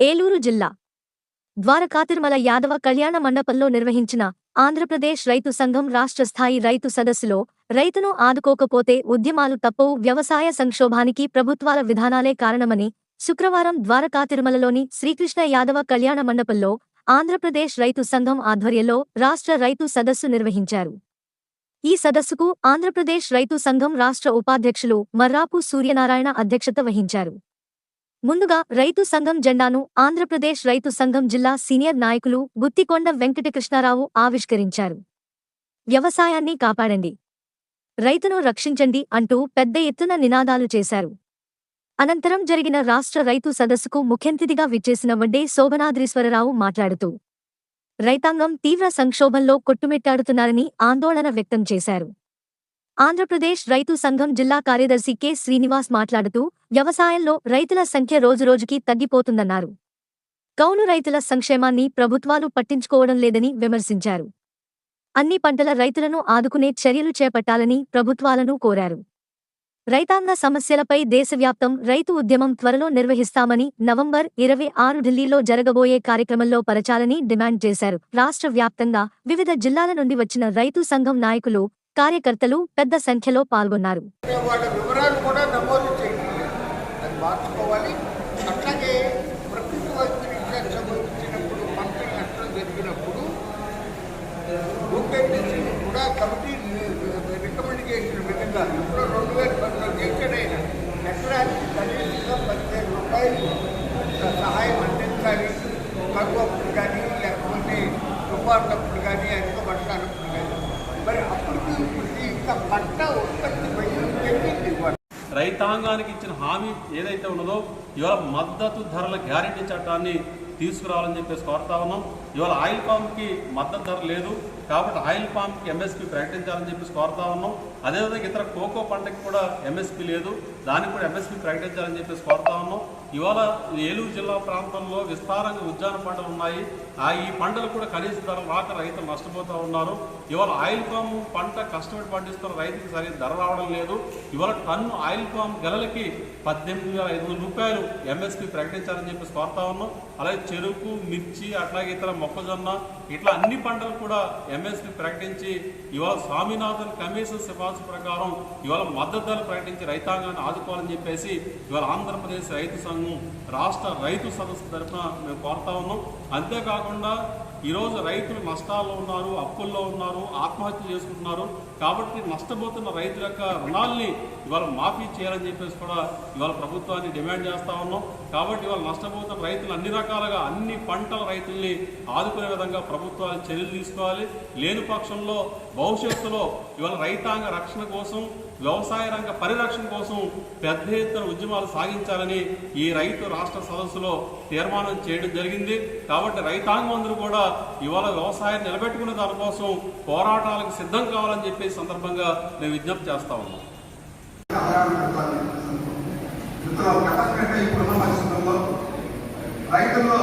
ఏలూరు జిల్లా ద్వారకాతిరుమల యాదవ కళ్యాణ మండపంలో నిర్వహించిన ఆంధ్రప్రదేశ్ రైతు సంఘం రాష్ట్ర స్థాయి రైతు సదస్సులో రైతును ఆదుకోకపోతే ఉద్యమాలు తప్పవు వ్యవసాయ సంక్షోభానికి ప్రభుత్వాల విధానాలే కారణమని శుక్రవారం ద్వారకాతిరుమలలోని శ్రీకృష్ణ యాదవ కళ్యాణ మండపంలో ఆంధ్రప్రదేశ్ రైతు సంఘం ఆధ్వర్యంలో రాష్ట్ర రైతు సదస్సు నిర్వహించారు. ఈ సదస్సుకు ఆంధ్రప్రదేశ్ రైతు సంఘం రాష్ట్ర ఉపాధ్యక్షులు మర్రాపు సూర్యనారాయణ అధ్యక్షత వహించారు. ముందుగా రైతు సంఘం జెండాను ఆంధ్రప్రదేశ్ రైతు సంఘం జిల్లా సీనియర్ నాయకులు గుత్తికొండ వెంకటకృష్ణారావు ఆవిష్కరించారు. వ్యవసాయాన్ని కాపాడండి. రైతును రక్షించండి అంటూ పెద్ద ఎత్తున నినాదాలు చేశారు. అనంతరం జరిగిన రాష్ట్ర రైతు సదస్సుకు ముఖ్యంతిథిగా విచ్చేసిన వడ్డే శోభనాద్రీశ్వరరావు మాట్లాడుతూ రైతాంగం తీవ్ర సంక్షోభంలో కొట్టుమిట్టాడుతున్నారని ఆందోళన వ్యక్తం చేశారు. ఆంధ్రప్రదేశ్ రైతు సంఘం జిల్లా కార్యదర్శి కె. శ్రీనివాస్ మాట్లాడుతూ వ్యవసాయంలో రైతుల సంఖ్య రోజురోజుకీ తగ్గిపోతుందన్నారు. కౌలు రైతుల సంక్షేమాన్ని ప్రభుత్వాలు పట్టించుకోవడం లేదని విమర్శించారు. అన్ని పంటల రైతులను ఆదుకునే చర్యలు చేపట్టాలని ప్రభుత్వాలను కోరారు. రైతాంగ సమస్యలపై దేశవ్యాప్తం రైతు ఉద్యమం త్వరలో నిర్వహిస్తామని నవంబర్ ఇరవై ఆరు ఢిల్లీలో జరగబోయే కార్యక్రమంలో పరచాలని డిమాండ్ చేశారు. రాష్ట్ర వ్యాప్తంగా వివిధ జిల్లాల నుండి వచ్చిన రైతు సంఘం నాయకులు కార్యకర్తలు పెద్ద సంఖ్యలో పాల్గొన్నారు. సహాయం అందించాలి. తక్కువ కానీ లేకపోతే తుఫాన్లప్పుడు కానీ అధిక కానీ. మరి అప్పటికి ఇప్పటికి ఇంకా పంట ఉత్పత్తి పెరిగింది రైతాంగానికి ఇచ్చిన హామీ ఏదైతే ఉన్నదో ఇవాళ మద్దతు ధరల గ్యారెంటీ చట్టాన్ని తీసుకురావాలని చెప్పేసి కోరుతా ఉన్నాం. ఇవాళ ఆయిల్ పామ్కి మద్దతు ధర లేదు. కాబట్టి ఆయిల్ పామ్కి ఎంఎస్పీ ప్రకటించాలని చెప్పేసి కోరుతా ఉన్నాం. అదేవిధంగా ఇతర కోకో పంటకి కూడా ఎంఎస్పీ లేదు. దానికి కూడా ఎంఎస్పీ ప్రకటించాలని చెప్పేసి కోరుతా ఉన్నాం. ఇవాళ ఏలూరు జిల్లా ప్రాంతంలో విస్తారంగా ఉద్యాన పంటలు ఉన్నాయి. ఆ ఈ పంటలు కూడా కనీస ధర రాక రైతులు నష్టపోతూ ఉన్నారు. ఇవాళ ఆయిల్ పామ్ పంట కష్టపడి పండిస్తున్న రైతుకి సరైన ధర రావడం లేదు. ఇవాళ టన్ను ఆయిల్ పామ్ గెలలకి పద్దెనిమిది వేల ఐదు వందల రూపాయలు ఎంఎస్పీ ప్రకటించాలని చెప్పేసి కోరుతా ఉన్నాం. అలాగే చెరుకు మిర్చి అట్లాగే ఇతర మొక్కజొన్న ఇట్లా అన్ని పంటలు కూడా ఎంఎస్పి ప్రకటించి ఇవాళ స్వామినాథన్ కమిషన్ సిఫార్సు ప్రకారం ఇవాళ మద్దతు ధర ప్రకటించి రైతాంగాన్ని ఆదుకోవాలని చెప్పేసి ఇవాళ ఆంధ్రప్రదేశ్ రైతు సంఘం రాష్ట్ర రైతు సదస్సు తరఫున మేము కోరుతా ఉన్నాం. అంతేకాకుండా ఈరోజు రైతులు నష్టాల్లో ఉన్నారు అప్పుల్లో ఉన్నారు ఆత్మహత్య చేసుకుంటున్నారు. కాబట్టి నష్టపోతున్న రైతుల యొక్క రుణాల్ని ఇవాళ మాఫీ చేయాలని చెప్పేసి కూడా ఇవాళ ప్రభుత్వాన్ని డిమాండ్ చేస్తూ ఉన్నాం. కాబట్టి ఇవాళ నష్టపోతున్న రైతులు అన్ని రకాలుగా అన్ని పంటల రైతుల్ని ఆదుకునే విధంగా ప్రభుత్వాలు చర్యలు తీసుకోవాలి. లేని పక్షంలో భవిష్యత్తులో ఇవాళ రైతాంగ రక్షణ కోసం వ్యవసాయ రంగ పరిరక్షణ కోసం పెద్ద ఎత్తున ఉద్యమాలు సాగించాలని ఈ రైతు రాష్ట్ర సదస్సులో తీర్మానం చేయడం జరిగింది. కాబట్టి రైతాంగం అందరూ కూడా ఇవాళ వ్యవసాయం నిలబెట్టుకునే దానికోసం పోరాటాలకు సిద్ధం కావాలని చెప్పే సందర్భంగా నేను విజ్ఞప్తి చేస్తా ఉన్నాను ఇందులో